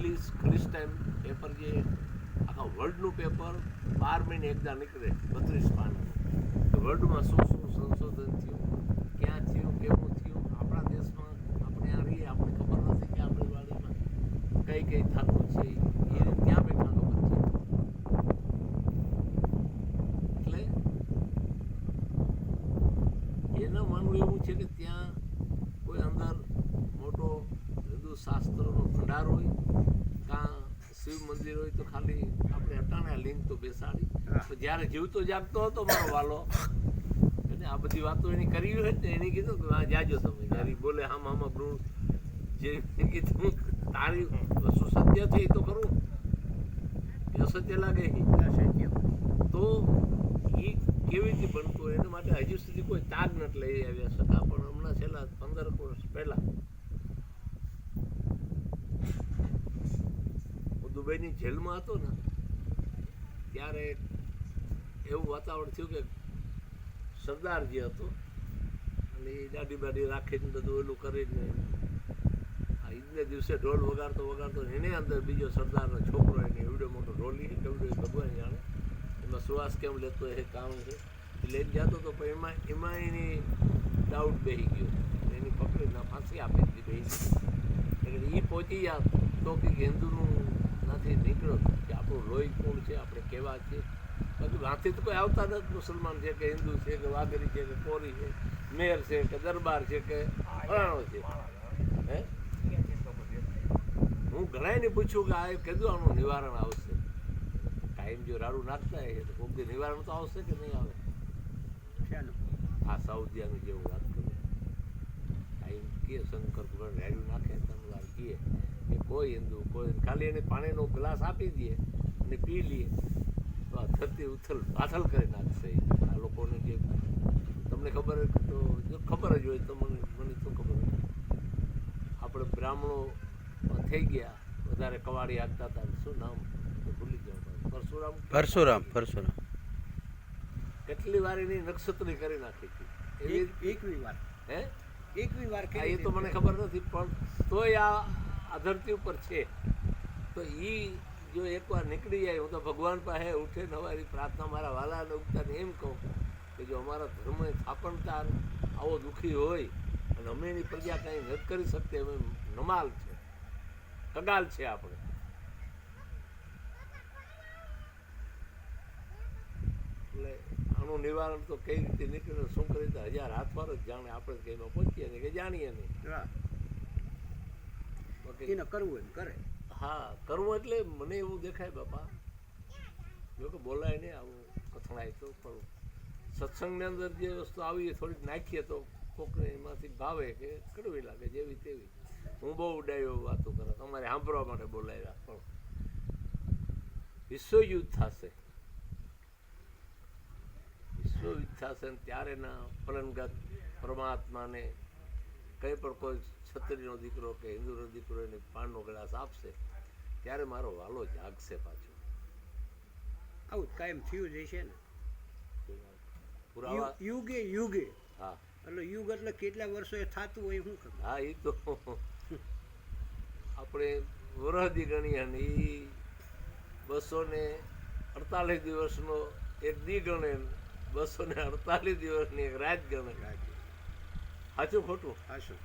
English time paper જે આખા વર્લ્ડનું paper બાર મહિને એકદા નીકળે, બત્રીસ પાનનું. વર્લ્ડમાં શું શું સંશોધન થયું, ક્યાં થયું, કેવું થયું, આપણા દેશમાં આપણે આ રહીએ આપણે ખબર નથી કે આપણી વાડીમાં કઈ કઈ થતું છે એ ત્યાં બેઠા ખબર છે એટલે એના માનવું એવું છે કે ત્યાં કોઈ અંદર મોટો હિન્દુ શાસ્ત્રનો ભંડાર હોય કાં શિવ મંદિર હોય તો ખાલી આપણે અટાણે લિંક તો બેસાડી. તો જ્યારે જીવતો જાગતો હતો મારો વાલો એટલે આ બધી વાતો એની કરી હોય ને એને કીધું કે આ જાજો તમે જ્યારે બોલે હામ હામાં બ્રુ જે કીધું તારી શું સત્ય છે એ તો ખરું. કે અસત્ય લાગે? તો એ કેવી રીતે બનતું એના માટે હજુ સુધી કોઈ તાગ નથી લઈ આવ્યા છતાં પણ હમણાં છેલ્લા પંદર વર્ષ પહેલા હું દુબઈની જેલમાં હતો ને, ત્યારે એવું વાતાવરણ થયું કે સરદાર જે હતો, અને એ દાઢી બાઢી રાખીને બધું એલું કરીને, આ ઈદને દિવસે ઢોલ વગાડતો વગાડતો એને અંદર બીજો સરદારનો છોકરો એને એવડો મોટો ઢોલી એવડો ભગવાન જાણે. એમાં સુવાસ કેમ લેતો એ કામ છે. લઈને જતો તો પણ એમાં એમાં એની ડાઉટ બેહી ગયો. એની પકડીને ફાંસી આપી દીધી બેહી એટલે એ પહોંચી ગયા તો કે હિન્દુનું નથી નીકળ્યો કે આપણું લોહી કોણ છે આપણે કેવા છે? બધું વાંચી તો કોઈ આવતા નથી મુસલમાન છે કે હિન્દુ છે કે વાઘરી છે કે કોરી છે મેર છે કે દરબાર છે કે ફલાણો છે. હે? હું ઘણાને પૂછ્યું કે આ કીધું આનું નિવારણ આવશે. ટાઈમ જો રાડું નાખતા હોય તો કોઈ નિવારણ તો આવશે કે નહીં આવે? આ સાઉદીયાનું જેવું વાત કરું. ટાઈમ કે શંકર ભગવાન રાડું નાખે તમે વાર કહે કે. કોઈ હિન્દુ કોઈ ખાલી એને પાણીનો ગ્લાસ આપી દઈએ અને પી લઈએ. તો આ ધરતી ઉથલ પાથલ કરી નાખશે આ લોકોને જે તમને ખબર તો જો ખબર જ હોય તો મને મને શું ખબર હોય? આપણે બ્રાહ્મણો થઈ ગયા વધારે કવાડી આગતા હતા શું નામ? તો ભૂલી જાઉં પરશુરામ પરશુરામ પરશુરામ. કેટલી વાર એની નક્ષત્રી કરી નાખી હતી. એવી એકવી વાર. હે? એકવી વાર આ એ તો મને ખબર નથી પણ તોય આ આ ધરતી ઉપર છે. તો એ જો એકવાર નીકળી જાય, હું તો ભગવાન પાસે ઉઠે નવારી પ્રાર્થના મારા વાલાને ઉગતાને એમ કહું કે જો અમારા ધર્મ થાપણકાર આવો દુઃખી હોય, અને અમે એની પ્રજા કંઈ નથી કરી શકતી, અમે નમાલ છે. કગાલ છે આપણે. એટલે આનું નિવારણ તો કઈ રીતે નીકળે શું કરી હજાર હાથવાર જ જાણે આપણે કઈમાં પહોંચીએ ને કે જાણીએ નહીં. એને કરવું એમ કરે. હા કરવું એટલે મને એવું દેખાય બાપા. જો કે બોલાય નહીં આવું કથણાય તો પણ સત્સંગની અંદર જે વસ્તુ આવી એ થોડીક નાખીએ તો કોકને એમાંથી ભાવે કે કડવી લાગે જેવી તેવી. હું બહુ ડાયો વાતો કરે તમારે સાંભળવા માટે બોલાવ્યા પણ વિશ્વયુદ્ધ થશે. વિશ્વયુદ્ધ થશે ને ત્યારે ના પલનગત પરમાત્માને કંઈ પણ કોઈ છત્રીનો દીકરો કે હિન્દુનો દીકરો એને પાનનો ગ્લાસ આપશે ત્યારે મારો વાલો જાગશે પાછો. આવું કાયમ થયું જ છે ને. પુરાવા યુગે યુગે. હા. એટલે યુગ એટલે કેટલા વર્ષો એ થતું હોય શું ખબર? હા એ તો આપણે વરહદી ગણીએ અને એ બસો ને અડતાલીસ દિવસનો એક દી ગણે બસો ને અડતાલીસ દિવસની એક રાત ગણે. સાચું ખોટું? હાશું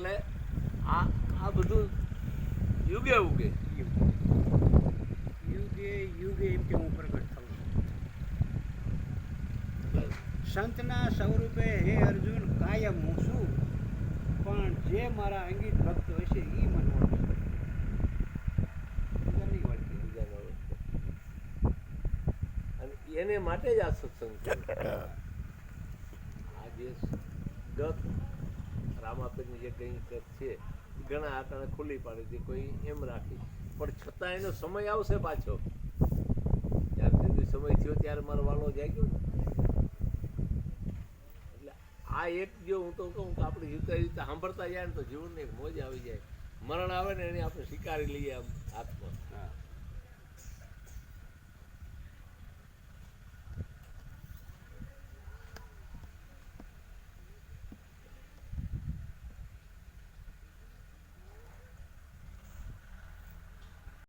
એટલે આ આ બધું યુગે ઉગે. યુગે યુગે એમ કે હું પ્રગટ થઉં છું. સંતના સ્વરૂપે હે અર્જુન કાયમ હું છું. પણ જે મારા અંગીત ભક્ત હશે એ મને ઓળખે. અને એને માટે જ આ સત્સંગ છે. આ જે ગત રામાપીરની જે કંઈ છે ઘણા આટાણે ખુલ્લી પાડી હતી કોઈ એમ રાખી. પણ છતાં એનો સમય આવશે પાછો. જ્યારે સુધી સમય થયો ત્યારે મારો વાલો જાગ્યો ને. એટલે આ એક જો હું તો કહું કે આપણે જીવતા જીવતા સાંભળતા જાય ને તો જીવનની એક મોજ આવી જાય. મરણ આવે ને એને આપણે સ્વીકારી લઈએ આમ હાથમાં.